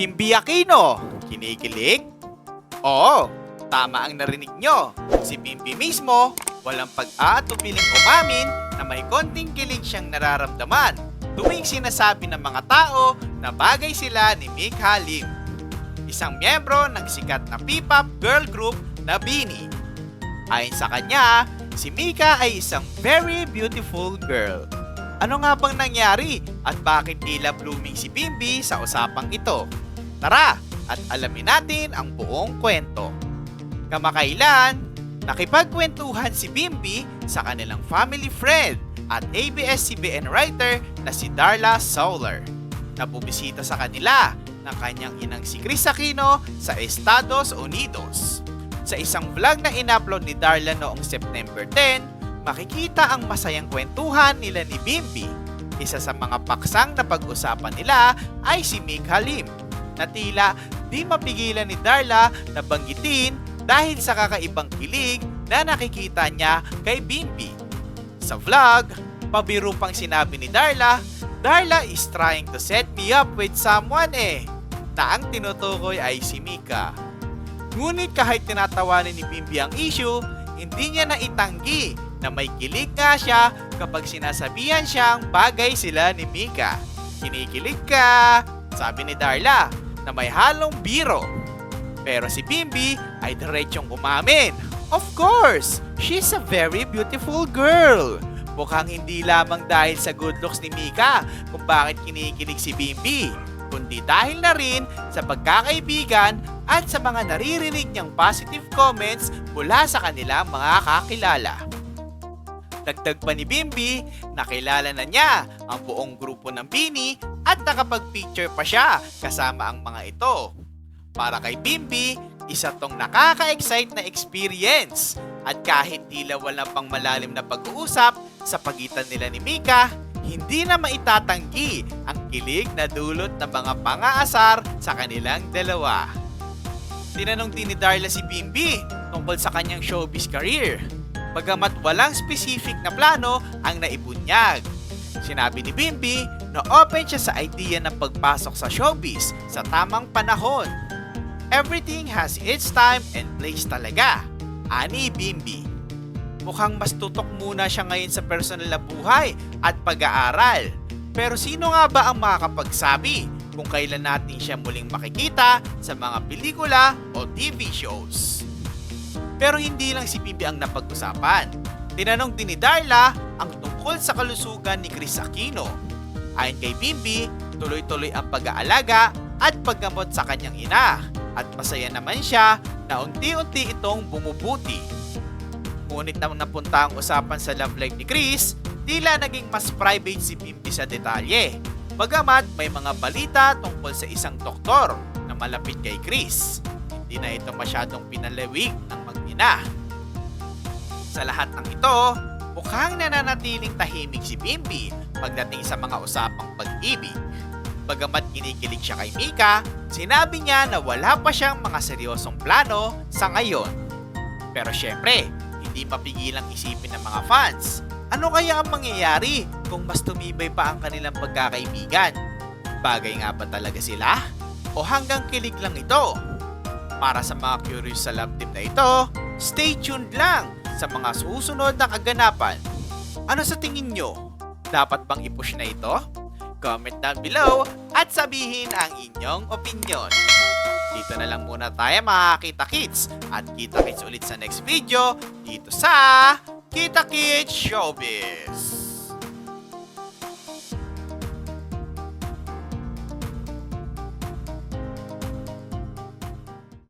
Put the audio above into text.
Bimbi Aquino, kinikilig? Oo, tama ang narinig nyo. Si Bimbi mismo, walang pag-aatubiling umamin na may konting kilig siyang nararamdaman tuwing sinasabi ng mga tao na bagay sila ni Mick Halim, isang miyembro ng sikat na P-pop girl group na Bini. Ayon sa kanya, si Mika ay isang very beautiful girl. Ano nga bang nangyari at bakit tila blooming si Bimbi sa usapang ito? Tara at alamin natin ang buong kwento. Kamakailan, nakipagkwentuhan si Bimbi sa kanilang family friend at ABS-CBN writer na si Darla Solar. Nabubisita sa kanila ng kanyang inang si Chris Aquino sa Estados Unidos. Sa isang vlog na inupload ni Darla noong September 10, makikita ang masayang kwentuhan nila ni Bimbi. Isa sa mga paksang na pag-usapan nila ay si Mick Halim na tila di mapigilan ni Darla na banggitin dahil sa kakaibang kilig na nakikita niya kay Bimbi. Sa vlog, pabiro pang sinabi ni Darla, Darla is trying to set me up with someone eh, na ang tinutukoy ay si Mika. Ngunit kahit tinatawanan ni Bimbi ang issue, hindi niya na itanggi na may kilig nga siya kapag sinasabihan siyang bagay sila ni Mika. Kinikilig ka, sabi ni Darla, na may halong biro. Pero si Bimbi ay diretsong umamin. Of course, she's a very beautiful girl. Mukhang hindi lamang dahil sa good looks ni Mika kung bakit kinikilig si Bimbi, kundi dahil na rin sa pagkakaibigan at sa mga naririnig niyang positive comments mula sa kanilang mga kakilala. Dagdag pa ni Bimbi, nakilala na niya ang buong grupo ng Bini at nakapag-picture pa siya kasama ang mga ito. Para kay Bimbi, isa tong nakaka-excite na experience at kahit tila wala pang malalim na pag-uusap sa pagitan nila ni Mika, hindi na maitatanggi ang kilig na dulot ng mga pangaasar sa kanilang dalawa. Tinanong din ni Darla si Bimbi tungkol sa kanyang showbiz career. Bagamat walang specific na plano ang naibunyag. Sinabi ni Bimbi na open siya sa idea ng pagpasok sa showbiz sa tamang panahon. Everything has its time and place talaga. Ani Bimbi. Mukhang mas tutok muna siya ngayon sa personal na buhay at pag-aaral. Pero sino nga ba ang makakapagsabi kung kailan natin siya muling makikita sa mga pelikula o TV shows? Pero hindi lang si Bibi ang napag-usapan. Tinanong din ni Darla ang tungkol sa kalusugan ni Chris Aquino. Ayon kay Bimbi, tuloy-tuloy ang pag-aalaga at paggamot sa kanyang ina at masaya naman siya na unti-unti itong bumubuti. Ngunit nang napunta ang usapan sa love life ni Chris, tila naging mas private si Bimbi sa detalye. Bagamat may mga balita tungkol sa isang doktor na malapit kay Chris. Hindi na ito masyadong pinalawig ng mag-ina. Sa lahat ng ito, mukhang nananatiling tahimik si Bimbi pagdating sa mga usapang pag-ibig. Bagamat kinikilig siya kay Mika, sinabi niya na wala pa siyang mga seryosong plano sa ngayon. Pero syempre, hindi mapigilang isipin ng mga fans. Ano kaya ang mangyayari kung mas tumibay pa ang kanilang pagkakaibigan? Bagay nga ba talaga sila? O hanggang kilig lang ito? Para sa mga curious sa love team na ito, stay tuned lang sa mga susunod na kaganapan. Ano sa tingin nyo? Dapat bang i-push na ito? Comment down below at sabihin ang inyong opinion. Dito na lang muna tayo mga Kita Kids at kita kits ulit sa next video dito sa Kita Kids Showbiz.